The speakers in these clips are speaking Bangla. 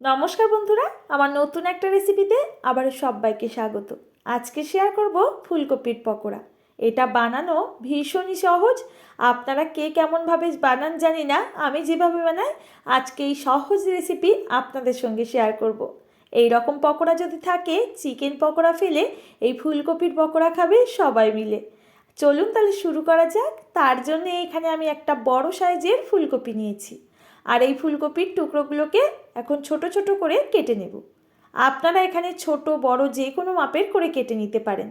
নমস্কার বন্ধুরা, আমার নতুন একটা রেসিপিতে আবারও সবাইকে স্বাগত। আজকে শেয়ার করব ফুলকপির পকোড়া। এটা বানানো ভীষণই সহজ। আপনারা কে কেমনভাবে বানান জানি না, আমি যেভাবে বানাই, আজকে এই সহজ রেসিপি আপনাদের সঙ্গে শেয়ার করব। এই রকম পকোড়া যদি থাকে চিকেন পকোড়া ফেলে এই ফুলকপির পকোড়া খাবে সবাই মিলে। চলুন তাহলে শুরু করা যাক। তার জন্য এখানে আমি একটা বড় সাইজের ফুলকপি নিয়েছি। আর এই ফুলকপির টুকরোগুলোকে এখন ছোট ছোট করে কেটে নেব। আপনারা এখানে ছোট, বড় যে কোনো মাপের করে কেটে নিতে পারেন।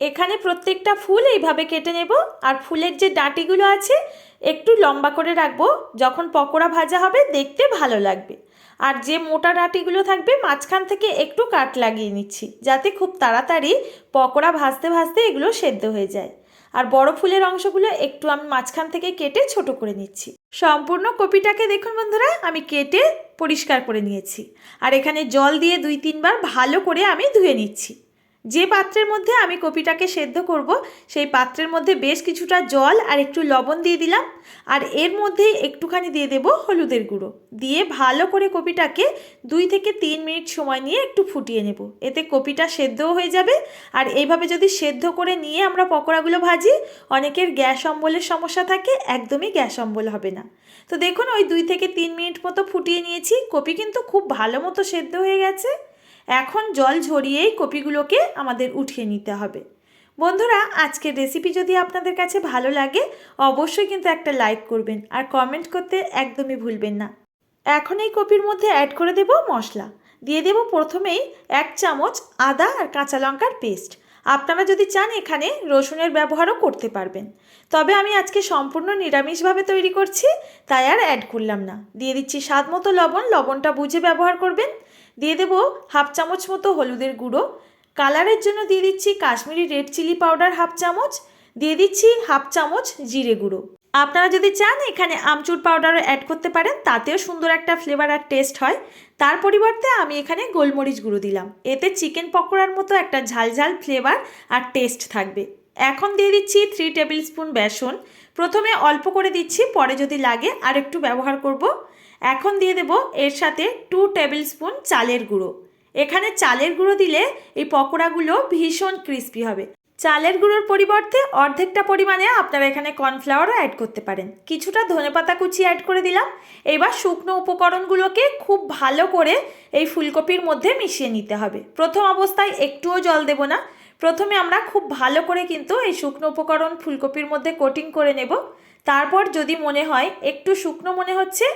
এখানে প্রত্যেকটা ফুল এইভাবে কেটে নেব আর ফুলের যে ডাঁটিগুলো আছে একটু লম্বা করে রাখব, যখন পকোড়া ভাজা হবে দেখতে ভালো লাগবে। আর যে মোটা ডাঁটিগুলো থাকবে মাঝখান থেকে একটু কাট লাগিয়ে নিচ্ছি, যাতে খুব তাড়াতাড়ি পকোড়া ভাজতে ভাজতে এগুলো সেদ্ধ হয়ে যায়। আর বড় ফুলের অংশগুলো একটু আমি মাঝখান থেকে কেটে ছোট করে নিচ্ছি। সম্পূর্ণ কপিটাকে দেখুন বন্ধুরা, আমি কেটে পরিষ্কার করে নিয়েছি। আর এখানে জল দিয়ে দুই তিনবার ভালো করে আমি ধুয়ে নিচ্ছি। যে পাত্রের মধ্যে আমি কপিটাকে সেদ্ধ করব, সেই পাত্রের মধ্যে বেশ কিছুটা জল আর একটু লবণ দিয়ে দিলাম। আর এর মধ্যে একটুখানি দিয়ে দেব হলুদের গুঁড়ো। দিয়ে ভালো করে কপিটাকে দুই থেকে তিন মিনিট সময় নিয়ে একটু ফুটিয়ে নেব। এতে কপিটা সেদ্ধও হয়ে যাবে। আর এইভাবে যদি সেদ্ধ করে নিয়ে আমরা পকোড়াগুলো ভাজি, অনেকের গ্যাস অম্বলের সমস্যা থাকে, একদমই গ্যাস অম্বল হবে না। তো দেখুন, ওই দুই থেকে তিন মিনিট মতো ফুটিয়ে নিয়েছি। কপি কিন্তু খুব ভালো মতো সেদ্ধ হয়ে গেছে। এখন জল ঝরিয়েই কপিগুলোকে আমাদের উঠিয়ে নিতে হবে। বন্ধুরা, আজকের রেসিপি যদি আপনাদের কাছে ভালো লাগে, অবশ্যই কিন্তু একটা লাইক করবেন আর কমেন্ট করতে একদমই ভুলবেন না। এখন এই কপির মধ্যে অ্যাড করে দেব মশলা। দিয়ে দেব প্রথমেই এক চামচ আদা আর কাঁচা লঙ্কার পেস্ট আপনারা যদি চান এখানে রসুনের ব্যবহারও করতে পারবেন। তবে আমি আজকে সম্পূর্ণ নিরামিষভাবে তৈরি করছি, তাই আর অ্যাড করলাম না। দিয়ে দিচ্ছি স্বাদ মতো লবণ, লবণটা বুঝে ব্যবহার করবেন। দিয়ে দেবো হাফ চামচ মতো হলুদের গুঁড়ো। কালারের জন্য দিয়ে দিচ্ছি Kashmiri red chilli powder half চামচ। দিয়ে দিচ্ছি হাফ চামচ জিরে গুঁড়ো। আপনারা যদি চান, এখানে আমচুর পাউডারও অ্যাড করতে পারেন, তাতেও সুন্দর একটা ফ্লেভার আর টেস্ট হয়। তার পরিবর্তে আমি এখানে গোলমরিচ গুঁড়ো দিলাম। এতে চিকেন পকোড়ার মতো একটা ঝালঝাল ফ্লেভার আর টেস্ট থাকবে। এখন দিয়ে দিচ্ছি থ্রি টেবিল স্পুন বেসন। প্রথমে অল্প করে দিচ্ছি, পরে যদি লাগে আর একটু ব্যবহার করব। এখন দিয়ে দেব এর সাথে টু টেবিল স্পুন চালের গুঁড়ো। এখানে চালের গুঁড়ো দিলে এই পকোড়াগুলো ভীষণ ক্রিস্পি হবে। চালের গুঁড়োর পরিবর্তে অর্ধেকটা পরিমাণে আপনারা এখানে কর্নফ্লাওয়ারও অ্যাড করতে পারেন। কিছুটা ধনেপাতা কুচি অ্যাড করে দিলাম। এবার শুকনো উপকরণগুলোকে খুব ভালো করে এই ফুলকপির মধ্যে মিশিয়ে নিতে হবে। প্রথম অবস্থায় একটুও জল দেব না। প্রথমে আমরা খুব ভালো করে কিন্তু এই শুকনো উপকরণ ফুলকপির মধ্যে কোটিং করে নেব। তারপর যদি মনে হয় একটু শুকনো মনে হচ্ছে,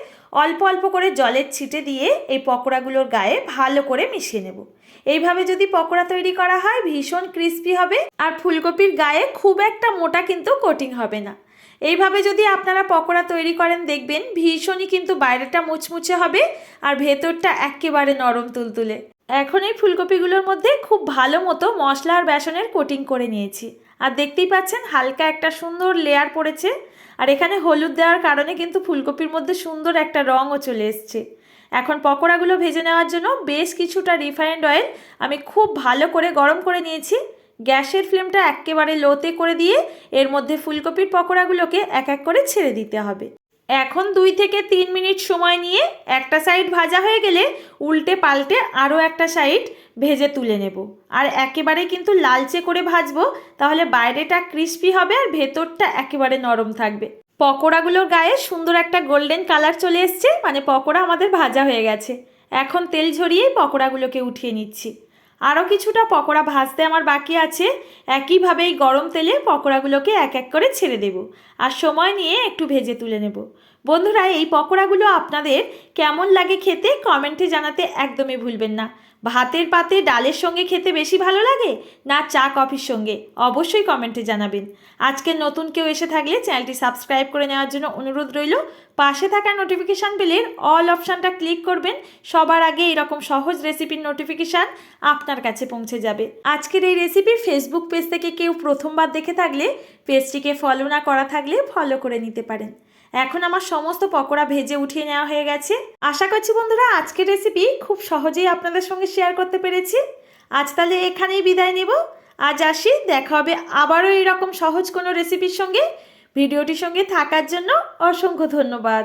অল্প অল্প করে জলের ছিটে দিয়ে এই পকোড়াগুলোর গায়ে ভালো করে মিশিয়ে নেব। এইভাবে যদি পকোড়া তৈরি করা হয়, ভীষণ ক্রিস্পি হবে আর ফুলকপির গায়ে খুব একটা মোটা কিন্তু কোটিং হবে না। এইভাবে যদি আপনারা পকোড়া তৈরি করেন, দেখবেন ভীষণই কিন্তু বাইরেটা মুচমুচে হবে আর ভেতরটা একেবারে নরম তুলতুলে। এখন এই ফুলকপিগুলোর মধ্যে খুব ভালো মতো মশলা আর বেসনের কোটিং করে নিয়েছি। আর দেখতেই পাচ্ছেন, হালকা একটা সুন্দর লেয়ার পড়েছে। আর এখানে হলুদ দেওয়ার কারণে কিন্তু ফুলকপির মধ্যে সুন্দর একটা রঙও চলে এসছে। এখন পকোড়াগুলো ভেজে নেওয়ার জন্য বেশ কিছুটা রিফাইন্ড অয়েল আমি খুব ভালো করে গরম করে নিয়েছি। গ্যাসের ফ্লেমটা একেবারে লোতে করে দিয়ে এর মধ্যে ফুলকপির পকোড়াগুলোকে এক এক করে ছেড়ে দিতে হবে। এখন দুই থেকে তিন মিনিট সময় নিয়ে একটা সাইড ভাজা হয়ে গেলে উল্টে পাল্টে আরও একটা সাইড ভেজে তুলে নেব। আর একেবারে কিন্তু লালচে করে ভাজবো, তাহলে বাইরেটা ক্রিস্পি হবে আর ভেতরটা একেবারে নরম থাকবে। পকোড়াগুলোর গায়ে সুন্দর একটা গোল্ডেন কালার চলে এসছে মানে পকোড়া আমাদের ভাজা হয়ে গেছে। এখন তেল ঝরিয়েই পকোড়াগুলোকে উঠিয়ে নিচ্ছি। আরও কিছুটা পকোড়া ভাজতে আমার বাকি আছে একইভাবে এই গরম তেলে পকোড়াগুলোকে এক এক করে ছেড়ে দেব। আর সময় নিয়ে একটু ভেজে তুলে নেব। বন্ধুরা, এই পকোড়াগুলো আপনাদের কেমন লাগে খেতে কমেন্টে জানাতে একদমই ভুলবেন না। ভাতের পাতে ডালের সঙ্গে খেতে বেশি ভালো লাগে না চা কফির সঙ্গে? অবশ্যই কমেন্টে জানাবেন। আজকে নতুন কেউ এসে থাকলে চ্যানেলটি সাবস্ক্রাইব করে নেওয়ার জন্য অনুরোধ রইল। পাশে থাকা নোটিফিকেশান বেলের অল অপশানটা ক্লিক করবেন। সবার আগে এরকম সহজ রেসিপির নোটিফিকেশান আপনার কাছে পৌঁছে যাবে। আজকের এই রেসিপি ফেসবুক পেজ থেকে কেউ প্রথমবার দেখে থাকলে পেজটিকে ফলো না করা থাকলে ফলো করে নিতে পারেন। এখন আমার সমস্ত পকোড়া ভেজে উঠিয়ে নেওয়া হয়ে গেছে। আশা করছি বন্ধুরা, আজকের রেসিপি খুব সহজেই আপনাদের সঙ্গে শেয়ার করতে পেরেছি। আজ তাহলে এখানেই বিদায় নেব। আজ আসি, দেখা হবে আবারও এরকম সহজ কোনো রেসিপির সঙ্গে। ভিডিওটির সঙ্গে থাকার জন্য অসংখ্য ধন্যবাদ।